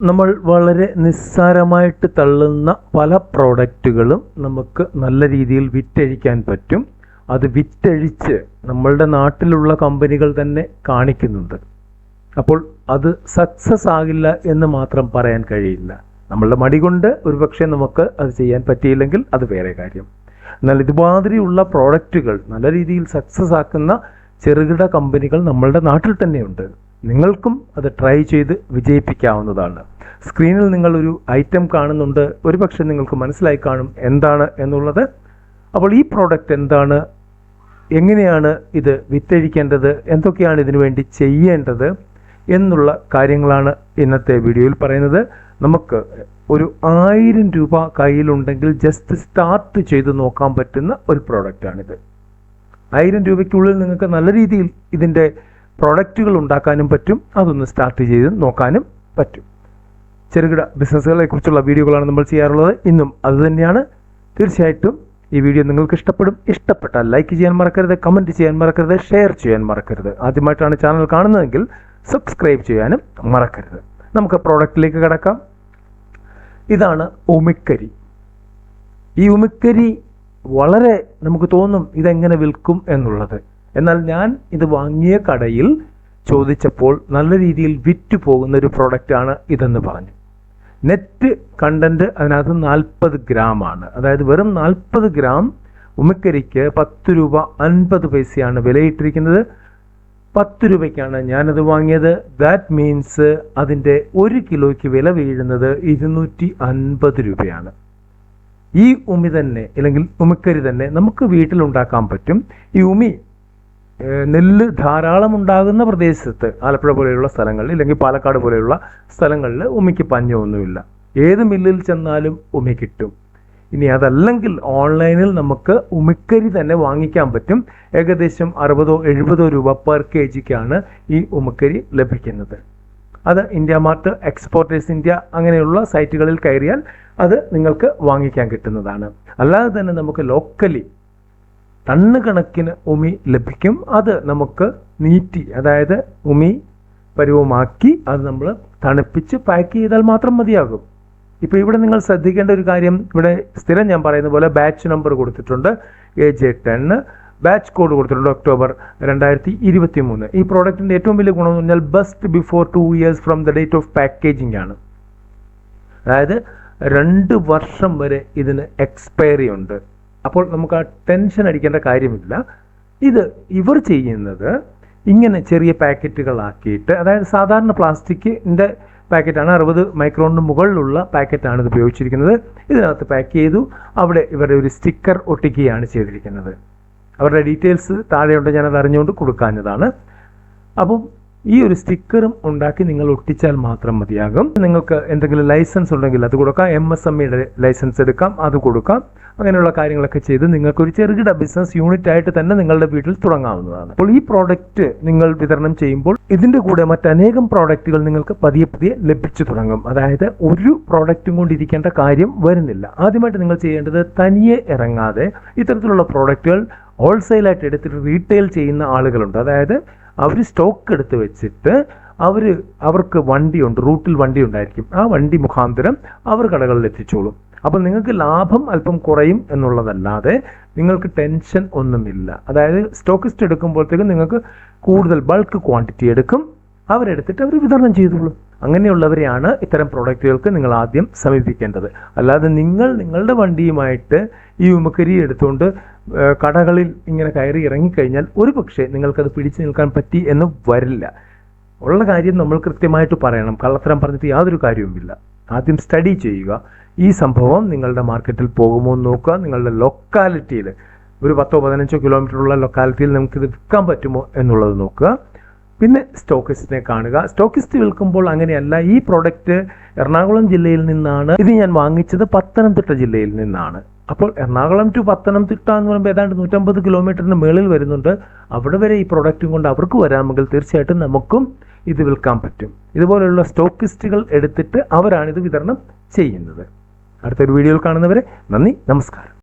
നമ്മൾ വളരെ നിസ്സാരമായിട്ട് തള്ളുന്ന പല പ്രോഡക്റ്റുകളും നമുക്ക് നല്ല രീതിയിൽ വിറ്റഴിക്കാൻ പറ്റും. അത് വിറ്റഴിച്ച് നമ്മളുടെ നാട്ടിലുള്ള കമ്പനികൾ തന്നെ കാണിക്കുന്നുണ്ട്. അപ്പോൾ അത് സക്സസ് ആകില്ല എന്ന് മാത്രം പറയാൻ കഴിയില്ല. നമ്മളുടെ മടി കൊണ്ട് ഒരുപക്ഷെ നമുക്ക് അത് ചെയ്യാൻ പറ്റിയില്ലെങ്കിൽ അത് വേറെ കാര്യം. എന്നാൽ ഇതുമാതിരിയുള്ള പ്രോഡക്റ്റുകൾ നല്ല രീതിയിൽ സക്സസ് ആക്കുന്ന ചെറുകിട കമ്പനികൾ നമ്മളുടെ നാട്ടിൽ തന്നെയുണ്ട്. നിങ്ങൾക്കും അത് ട്രൈ ചെയ്ത് വിജയിപ്പിക്കാവുന്നതാണ്. സ്ക്രീനിൽ നിങ്ങൾ ഒരു ഐറ്റം കാണുന്നുണ്ട് ഒരുപക്ഷെ നിങ്ങൾക്ക് മനസ്സിലായി കാണും എന്താണ് എന്നുള്ളത്. അപ്പോൾ ഈ പ്രോഡക്റ്റ് എന്താണ്? എങ്ങനെയാണ് ഇത് വിറ്റഴിക്കേണ്ടത്? എന്തൊക്കെയാണ് ഇതിനു വേണ്ടി ചെയ്യേണ്ടത്? എന്നുള്ള കാര്യങ്ങളാണ് ഇന്നത്തെ വീഡിയോയിൽ പറയുന്നത്. നമുക്ക് ഒരു ആയിരം രൂപ കയ്യിലുണ്ടെങ്കിൽ ജസ്റ്റ് സ്റ്റാർട്ട് ചെയ്ത് നോക്കാൻ പറ്റുന്ന ഒരു പ്രോഡക്റ്റാണിത് ആയിരം രൂപയ്ക്കുള്ളിൽ നിങ്ങൾക്ക് നല്ല രീതിയിൽ ഇതിന്റെ പ്രോഡക്റ്റുകൾ ഉണ്ടാക്കാനും പറ്റും. അതൊന്ന് സ്റ്റാർട്ട് ചെയ്ത് നോക്കാനും പറ്റും. ചെറുകിട ബിസിനസ്സുകളെ കുറിച്ചുള്ള വീഡിയോകളാണ് നമ്മൾ ചെയ്യാറുള്ളത്. ഇന്നും അതുതന്നെയാണ് തീർച്ചയായിട്ടും ഈ വീഡിയോ നിങ്ങൾക്ക് ഇഷ്ടപ്പെടും. ഇഷ്ടപ്പെട്ടാൽ ലൈക്ക് ചെയ്യാൻ മറക്കരുത് കമന്റ് ചെയ്യാൻ മറക്കരുത് ഷെയർ ചെയ്യാൻ മറക്കരുത്. ആദ്യമായിട്ടാണ് ചാനൽ കാണുന്നതെങ്കിൽ സബ്സ്ക്രൈബ് ചെയ്യാനും മറക്കരുത്. നമുക്ക് പ്രോഡക്റ്റിലേക്ക് കിടക്കാം. ഇതാണ് ഉമിക്കരി. ഈ ഉമിക്കരി വളരെ നമുക്ക് തോന്നും ഇതെങ്ങനെ വിൽക്കും എന്നുള്ളത്. എന്നാൽ ഞാൻ ഇത് വാങ്ങിയ കടയിൽ ചോദിച്ചപ്പോൾ നല്ല രീതിയിൽ വിറ്റ് പോകുന്ന ഒരു പ്രോഡക്റ്റാണ് ഇതെന്ന് പറഞ്ഞു. നെറ്റ് കണ്ടന്റ് അതിനകത്ത് നാൽപ്പത് ഗ്രാം ആണ്. അതായത് വെറും നാൽപ്പത് ഗ്രാം ഉമിക്കരിക്ക് പത്ത് രൂപ അൻപത് പൈസയാണ് വിലയിട്ടിരിക്കുന്നത്. പത്ത് രൂപയ്ക്കാണ് ഞാനത് വാങ്ങിയത്. ദാറ്റ് മീൻസ് അതിന്റെ ഒരു കിലോയ്ക്ക് വില വീഴുന്നത് ഇരുന്നൂറ്റി അൻപത് രൂപയാണ്. ഈ ഉമി തന്നെ അല്ലെങ്കിൽ ഉമിക്കരി തന്നെ നമുക്ക് വീട്ടിലുണ്ടാക്കാൻ പറ്റും. ഈ ഉമി നെല്ല് ധാരാളം ഉണ്ടാകുന്ന പ്രദേശത്ത് ആലപ്പുഴ പോലെയുള്ള സ്ഥലങ്ങളിൽ അല്ലെങ്കിൽ പാലക്കാട് പോലെയുള്ള സ്ഥലങ്ങളിൽ ഉമ്മയ്ക്ക് പഞ്ഞമൊന്നുമില്ല ഏത് മില്ലിൽ ചെന്നാലും ഉമി കിട്ടും. ഇനി അതല്ലെങ്കിൽ ഓൺലൈനിൽ നമുക്ക് ഉമിക്കരി തന്നെ വാങ്ങിക്കാൻ പറ്റും. ഏകദേശം അറുപതോ എഴുപതോ രൂപ പെർ കെ ജിക്കാണ് ഈ ഉമിക്കരി ലഭിക്കുന്നത്. അത് ഇന്ത്യ മാർട്ട് എക്സ്പോർട്ടേഴ്സ് ഇന്ത്യ അങ്ങനെയുള്ള സൈറ്റുകളിൽ കയറിയാൽ അത് നിങ്ങൾക്ക് വാങ്ങിക്കാൻ കിട്ടുന്നതാണ്. അല്ലാതെ തന്നെ നമുക്ക് ലോക്കലി ടണ്ണ് കണക്കിന് ഉമി ലഭിക്കും. അത് നമുക്ക് നീറ്റി അതായത് ഉമി പരുവമാക്കി അത് നമ്മൾ തണുപ്പിച്ച് പാക്ക് ചെയ്താൽ മാത്രം മതിയാകും. ഇപ്പോൾ ഇവിടെ നിങ്ങൾ ശ്രദ്ധിക്കേണ്ട ഒരു കാര്യം ഇവിടെ സ്ഥിരം ഞാൻ പറയുന്ന പോലെ ബാച്ച് നമ്പർ കൊടുത്തിട്ടുണ്ട്. എ ജെ ടെന്ന് ബാച്ച് കോഡ് കൊടുത്തിട്ടുണ്ട് ഒക്ടോബർ രണ്ടായിരത്തി ഇരുപത്തി മൂന്ന് ഈ പ്രോഡക്റ്റിന്റെ ഏറ്റവും വലിയ ഗുണം എന്ന് പറഞ്ഞാൽ best before two years from the date of packaging ആണ്. അതായത് രണ്ട് വർഷം വരെ ഇതിന് എക്സ്പയറി ഉണ്ട്. അപ്പോൾ നമുക്ക് ആ ടെൻഷൻ അടിക്കേണ്ട കാര്യമില്ല. ഇത് ഇവർ ചെയ്യുന്നത് ഇങ്ങനെ ചെറിയ പാക്കറ്റുകളാക്കിയിട്ട് അതായത് സാധാരണ പ്ലാസ്റ്റിക്കിന്റെ പാക്കറ്റാണ് അറുപത് മൈക്രോണിന് മുകളിലുള്ള പാക്കറ്റാണ് ഇത് ഉപയോഗിച്ചിരിക്കുന്നത്. ഇതിനകത്ത് പാക്ക് ചെയ്തു അവിടെ ഇവരുടെ ഒരു സ്റ്റിക്കർ ഒട്ടിക്കുകയാണ് ചെയ്തിരിക്കുന്നത്. അവരുടെ ഡീറ്റെയിൽസ് താഴെയുണ്ട് ഞാനത് അറിഞ്ഞുകൊണ്ട് കൊടുക്കാഞ്ഞതാണ്. അപ്പം ഈ ഒരു സ്റ്റിക്കറും ഉണ്ടാക്കി നിങ്ങൾ ഒട്ടിച്ചാൽ മാത്രം മതിയാകും. നിങ്ങൾക്ക് എന്തെങ്കിലും ലൈസൻസ് ഉണ്ടെങ്കിൽ അത് കൊടുക്കാം. എം എസ് എം ഇയുടെ ലൈസൻസ് എടുക്കാം. അത് കൊടുക്കാം. അങ്ങനെയുള്ള കാര്യങ്ങളൊക്കെ ചെയ്ത് നിങ്ങൾക്ക് ഒരു ചെറുകിട ബിസിനസ് യൂണിറ്റ് ആയിട്ട് തന്നെ നിങ്ങളുടെ വീട്ടിൽ തുടങ്ങാവുന്നതാണ്. അപ്പോൾ ഈ പ്രോഡക്റ്റ് നിങ്ങൾ വിതരണം ചെയ്യുമ്പോൾ ഇതിന്റെ കൂടെ മറ്റനേകം പ്രോഡക്റ്റുകൾ നിങ്ങൾക്ക് പതിയെ പതിയെ ലഭിച്ചു തുടങ്ങും. അതായത് ഒരു പ്രോഡക്റ്റും കൊണ്ടിരിക്കേണ്ട കാര്യം വരുന്നില്ല. ആദ്യമായിട്ട് നിങ്ങൾ ചെയ്യേണ്ടത് തനിയെ ഇറങ്ങാതെ ഇത്തരത്തിലുള്ള പ്രോഡക്റ്റുകൾ ഹോൾസെയിലായിട്ട് എടുത്തിട്ട് റീറ്റെയിൽ ചെയ്യുന്ന ആളുകളുണ്ട്. അതായത് അവർ സ്റ്റോക്ക് എടുത്ത് വെച്ചിട്ട് അവർ അവർക്ക് വണ്ടിയുണ്ട് റൂട്ടിൽ വണ്ടി ഉണ്ടായിരിക്കും. ആ വണ്ടി മുഖാന്തരം അവർ കടകളിൽ എത്തിച്ചോളും. അപ്പോൾ നിങ്ങൾക്ക് ലാഭം അല്പം കുറയും എന്നുള്ളതല്ലാതെ നിങ്ങൾക്ക് ടെൻഷൻ ഒന്നുമില്ല. അതായത് സ്റ്റോക്കിസ്റ്റ് എടുക്കുമ്പോഴത്തേക്കും നിങ്ങൾക്ക് കൂടുതൽ ബൾക്ക് ക്വാണ്ടിറ്റി എടുക്കും. അവരെടുത്തിട്ട് അവർ വിതരണം ചെയ്തോളും. അങ്ങനെയുള്ളവരെയാണ് ഇത്തരം പ്രോഡക്റ്റുകൾക്ക് നിങ്ങൾ ആദ്യം സമീപിക്കേണ്ടത്. അല്ലാതെ നിങ്ങൾ നിങ്ങളുടെ വണ്ടിയുമായിട്ട് ഈ ഉമക്കരി എടുത്തുകൊണ്ട് കടകളിൽ ഇങ്ങനെ കയറി ഇറങ്ങിക്കഴിഞ്ഞാൽ ഒരു പക്ഷേ നിങ്ങൾക്കത് പിടിച്ചു നിൽക്കാൻ പറ്റി എന്ന് വരില്ല. ഉള്ള കാര്യം നമ്മൾ കൃത്യമായിട്ട് പറയണം. കള്ളത്തരം പറഞ്ഞിട്ട് യാതൊരു കാര്യവുമില്ല. ആദ്യം സ്റ്റഡി ചെയ്യുക. ഈ സംഭവം നിങ്ങളുടെ മാർക്കറ്റിൽ പോകുമോ എന്ന് നോക്കുക. നിങ്ങളുടെ ലൊക്കാലിറ്റിയിൽ ഒരു പത്തോ പതിനഞ്ചോ കിലോമീറ്റർ ഉള്ള ലൊക്കാലിറ്റിയിൽ നമുക്കിത് വിൽക്കാൻ പറ്റുമോ എന്നുള്ളത് നോക്കുക. പിന്നെ സ്റ്റോക്കിസ്റ്റിനെ കാണുക. സ്റ്റോക്കിസ്റ്റ് വിൽക്കുമ്പോൾ അങ്ങനെയല്ല. ഈ പ്രോഡക്റ്റ് എറണാകുളം ജില്ലയിൽ നിന്നാണ്. ഇത് ഞാൻ വാങ്ങിച്ചത് പത്തനംതിട്ട ജില്ലയിൽ നിന്നാണ്. അപ്പോൾ എറണാകുളം ടു പത്തനംതിട്ട എന്ന് പറയുമ്പോൾ ഏതാണ്ട് നൂറ്റമ്പത് കിലോമീറ്ററിന് മേളിൽ വരുന്നുണ്ട്. അവിടെ വരെ ഈ പ്രൊഡക്റ്റും കൊണ്ട് അവർക്ക് വരാമെങ്കിൽ തീർച്ചയായിട്ടും നമുക്കും ഇത് വിൽക്കാൻ പറ്റും. ഇതുപോലെയുള്ള സ്റ്റോക്കിസ്റ്റുകൾ എടുത്തിട്ട് അവരാണ് ഇത് വിതരണം ചെയ്യുന്നത്. അടുത്തൊരു വീഡിയോയിൽ കാണുന്നവരെ നന്ദി നമസ്കാരം.